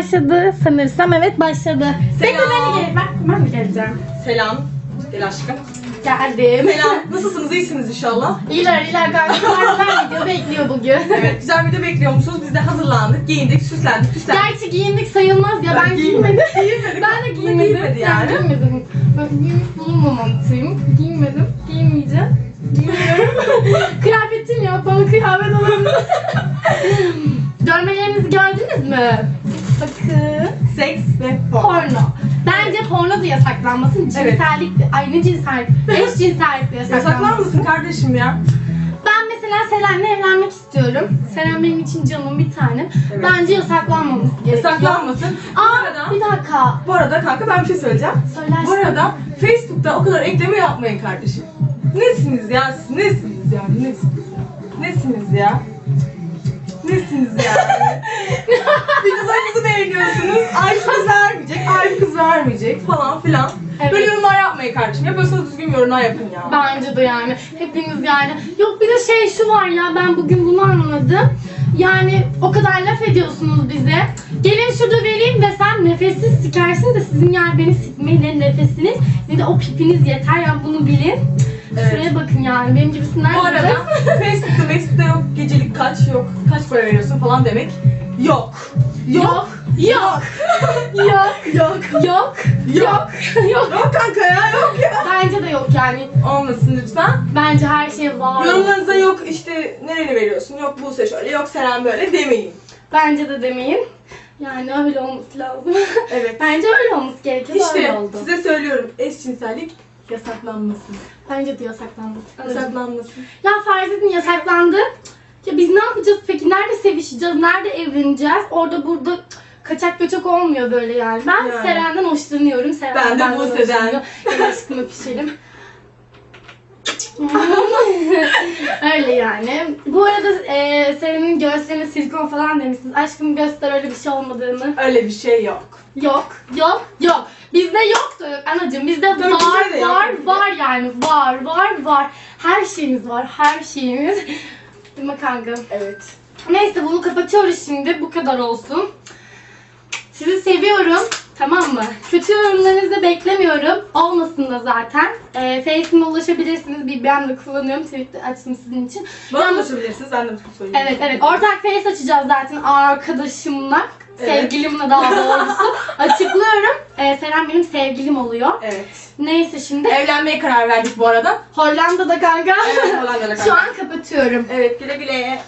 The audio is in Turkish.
Başladı sanırsam evet başladı. Bekle beni gel. Ben, ben mi geleceğim? Selam. Gel aşkım. Geldim. Selam. Nasılsınız? İyisiniz inşallah. İyiler iyiler. Partiler video bekliyor bugün. Evet. Güzel video bekliyor musunuz? Biz de hazırlandık, giyindik, süslendik, süslendik. Gerçi giyindik sayılmaz ya ben, giymedim. Giyinmedik. ben de giymedim. Giymedi yani. Ben giymedim. Ben giymiş bulunmamalıyım. Giymedim. Giyinmeyeceğim. Giymiyorum. Kıyafetim yok. Bana kıyafet alabilir. Görmelerinizi gördünüz mü? Bakın. Seks ve porn. Porno. Bence porno da yasaklanmasın. Cinsellik. Ay ne cinsellik? Eşcinsellik de Yasaklar yasaklanmasın. mısın kardeşim ya? Ben mesela Selen'le evlenmek istiyorum. Selen benim için canım bir tane. Evet. Bence yasaklanmaması gerekiyor. Yasaklanmasın. Bu Aa arada, bir dakika. bu arada kanka ben bir şey söyleyeceğim. Söylersin. Bu arada Facebook'ta o kadar ekleme yapmayın kardeşim. Nesiniz ya siz? Nesiniz ya? Nesiniz ya? Nesiniz ya? Nesiniz yani? Beğeniyorsunuz. Ay kız vermeyecek, ay kız vermeyecek falan filan. Evet. Böyle yorumlar yapmayın kardeşim. Yapıyorsanız düzgün yorumlar yapın ya. Bence de yani. Hepiniz yani. Yok bir de şey şu var ya ben bugün bunu anladım. Yani o kadar laf ediyorsunuz bize. Gelin şurada vereyim de sen nefessiz sikersin de sizin yani beni sikmeyin ne nefesiniz ne de o pipiniz yeter yani bunu bilin. Evet. Şuraya bakın yani benim gibisinden Bu arada Facebook'ta Facebook'ta yok gecelik kaç yok kaç para veriyorsun falan demek yok. Yok. Yok. Yok. Yok. Yok. Yok. Yok. Yok kanka ya yok ya. Bence de yok yani. Olmasın lütfen. Bence her şey var. Yorumlarınıza yok işte nereni veriyorsun yok Buse şöyle yok Seren böyle demeyin. Bence de demeyin. Yani öyle olması lazım. Evet. Bence öyle olması gerekiyor. Öyle İşte oldu. size söylüyorum eşcinsellik yasaklanmasın. Bence de yasaklanması. Yasaklanmasın. Ya farz edin yasaklandı. Ya biz ne yapacağız peki? Nerede sevişeceğiz? Nerede evleneceğiz? Orada burada kaçak göçek olmuyor böyle yani. Ben Yani. Seren'den hoşlanıyorum. Seren Ben de Buse'den. Gel aşkım öpüşelim. öyle yani. Bu arada e, Seren'in göğüslerine silikon falan demişsiniz. Aşkım göster öyle bir şey olmadığını. Öyle bir şey yok. Yok, yok, yok. Bizde yoktu anacığım. Bizde Tabii var, bizde de yok, var, de. var yani. Var, var, var. Her şeyimiz var, her şeyimiz. Değil mi kanka? Evet. Neyse bunu kapatıyoruz şimdi. Bu kadar olsun. Sizi seviyorum. Tamam mı? Kötü yorumlarınızı beklemiyorum. Olmasın da zaten. E, Face'ime ulaşabilirsiniz. Bir ben de kullanıyorum. Twitter açtım sizin için. Bana Yalnız- ulaşabilirsiniz ben de söyleyeyim. Evet evet. Ortak face açacağız zaten arkadaşımla. Evet. Sevgilimle daha doğrusu. Açıklıyorum. Ee, Seren benim sevgilim oluyor. Evet. Neyse şimdi Evlenmeye karar verdik bu arada. Hollanda'da kanka. Evet Hollanda'da Şu an kapatıyorum. Evet güle güle.